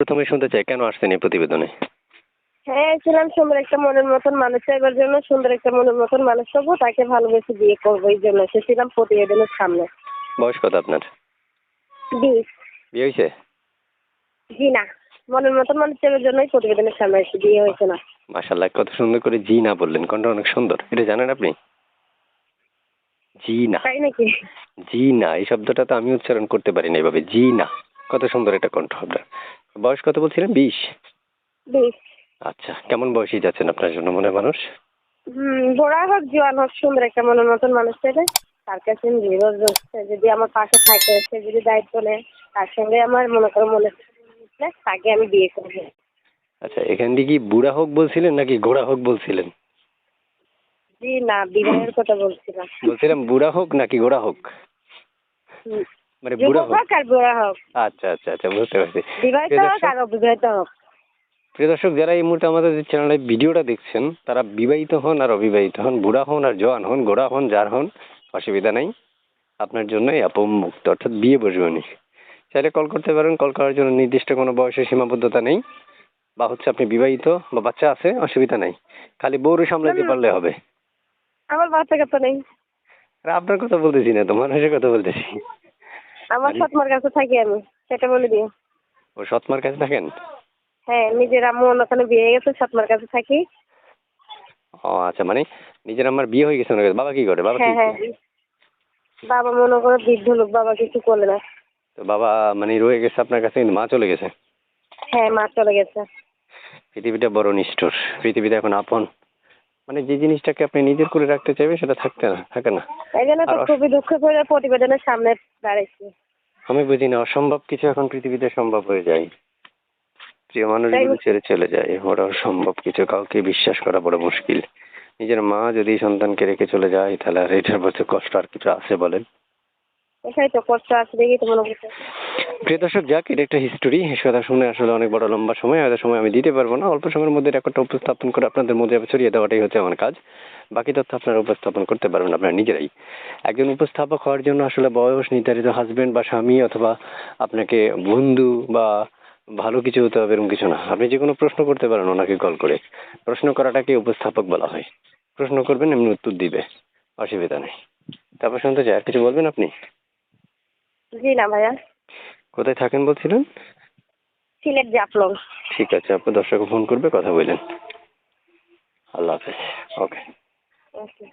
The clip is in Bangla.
প্রথমে শুনতে চাই কেন আসছেন এই প্রতিবেদনে? হ্যাঁ ছিলাম সুন্দর একটা মনের মতন মানুষ চাইবার জন্য সুন্দর একটা মনের মতন মানুষ পাবো তাকে ভালোবেসে বিয়ে করব এই জন্য। এসেছিলাম প্রতিবেদনের সামনে। বয়স কত আপনার? বিশ। বিয়ে হয়েছে? জি না মনের মতন মানুষ চাইবার জন্যই প্রতিবেদনের সামনে এসে বিয়ে হয়েছে না। মাশাল্লাহ কত সুন্দর করে জি না বললেন কোনটা অনেক সুন্দর। এটা জানেন আপনি? জি না। তাই নাকি? জি না এই শব্দটা তো আমি উচ্চারণ করতে পারি না এভাবে। জি না কত সুন্দর এটা কণ্ঠ আপনার। বয়স কত বলছিলেন? বিশ? বিশ। আচ্ছা কেমন বয়সী যাচ্ছেন আপনার জন্য মনে মানুষ? হুম বুড়া হোক জোয়ান হোক সুন্দর একটা মনের মতন মানুষ চাইলে তার কাছে আমি বিয়ে যদি আমার পাশে থাকে সে যদি দায়িত্ব নেয় তার সঙ্গে আমার মনে করো মনে তাকে আমি বিয়ে করব আচ্ছা এখান দিয়ে কি বুড়া হোক বলছিলেন নাকি ঘোড়া হোক বলছিলেন? জি না বিবাহের কথা বলছিলাম। বলছিলাম বুড়া হোক নাকি ঘোড়া হোক। মানে বুড়া হোক। আর বুড়া হোক। আচ্ছা আচ্ছা আচ্ছা বুঝতে পারছি। বিবাহিত হোক আর অবিবাহিত হোক। প্রিয় দর্শক যারা এই মুহূর্তে আমাদের যে চ্যানেলে ভিডিওটা দেখছেন তারা বিবাহিত হন আর অবিবাহিত হন বুড়া হন আর জওয়ান হন গোড়া হন যার হন অসুবিধা নাই। আপনার জন্য মুক্ত অর্থাৎ বিয়ে বসবে উনি। চাইলে কল করতে পারেন কল করার জন্য নির্দিষ্ট কোনো বয়সের সীমাবদ্ধতা নেই। বা হচ্ছে আপনি বিবাহিত বা বাচ্চা আছে অসুবিধা নেই। খালি বউরে সামলাতে। পারলে হবে। আমার বাচ্চা কাচ্চা নেই। আপনার কথা বলতেছি না তো মানুষের কথা বলতেছি। আমার সৎমার কাছে থাকি আমি সেটা বলে দিও। ও সৎমার কাছে থাকেন? হ্যাঁ নিজের আম্মু ওখানে বিয়ে গেছে সৎমার কাছে থাকি। ও আচ্ছা মানে নিজের আমার বিয়ে হয়ে গেছে ওনার কাছে। বাবা কি করে? বাবা হ্যাঁ কি হ্যাঁ বাবা মনে করো বৃদ্ধ লোক বাবা কিছু করলে না। তো বাবা মানে রয়ে গেছে আপনার কাছে কিন্তু মা চলে গেছে? হ্যাঁ মা চলে গেছে। পৃথিবীটা বড় নিষ্ঠুর পৃথিবীতে এখন আপন। মানে যে জিনিসটাকে আপনি নিজের করে রাখতে চাইবেন সেটা থাকতে না থাকে না। এই জন্য তো খুবই দুঃখ করে প্রতিবেদনের সামনে দাঁড়াইছি। আমি বুঝি না অসম্ভব কিছু এখন পৃথিবীতে সম্ভব হয়ে যায়। প্রিয় মানুষগুলো তাই- ছেড়ে চলে যায় বড় অসম্ভব কিছু কাউকে বিশ্বাস করা বড় মুশকিল। নিজের মা যদি সন্তানকে রেখে চলে যায় তাহলে আর এটার প্রতি কষ্ট আর কিছু আছে বলেন? এটাই তো কষ্ট আছে দেখি তো মনে করছে প্রিয় দর্শক, যাক, এটা একটা হিস্টোরি কথা শুনে আসলে অনেক বড় লম্বা সময়, হয়তো সময় আমি দিতে পারব না। অল্প সময়ের মধ্যে রেকর্ডটা উপস্থাপন করে আপনাদের মধ্যে ছড়িয়ে দেওয়াটাই হচ্ছে আমার কাজ। বাকি তথ্য আপনারা উপস্থাপন করতে পারবেন আপনারা নিজেরাই। একজন উপস্থাপক হওয়ার জন্য আসলে বয়স নির্ধারিত হাজবেন্ড বা স্বামী অথবা আপনাকে বন্ধু বা ভালো কিছু হতে হবে এরকম কিছু না। আপনি যে কোনো প্রশ্ন করতে পারেন ওনাকে কল করে। প্রশ্ন করাটাকে উপস্থাপক বলা হয়। প্রশ্ন করবেন, এমনি উত্তর দিবে। অসুবিধা নেই। তারপর শুনতে চাই, আর কিছু বলবেন আপনি? জি না ভাইয়া। কোথায় থাকেন বলছিলেন? সিলেট জাফলং। ঠিক আছে আপনি দর্শক ফোন করবে কথা বললেন। আল্লাহ হাফেজ ওকে। ওকে।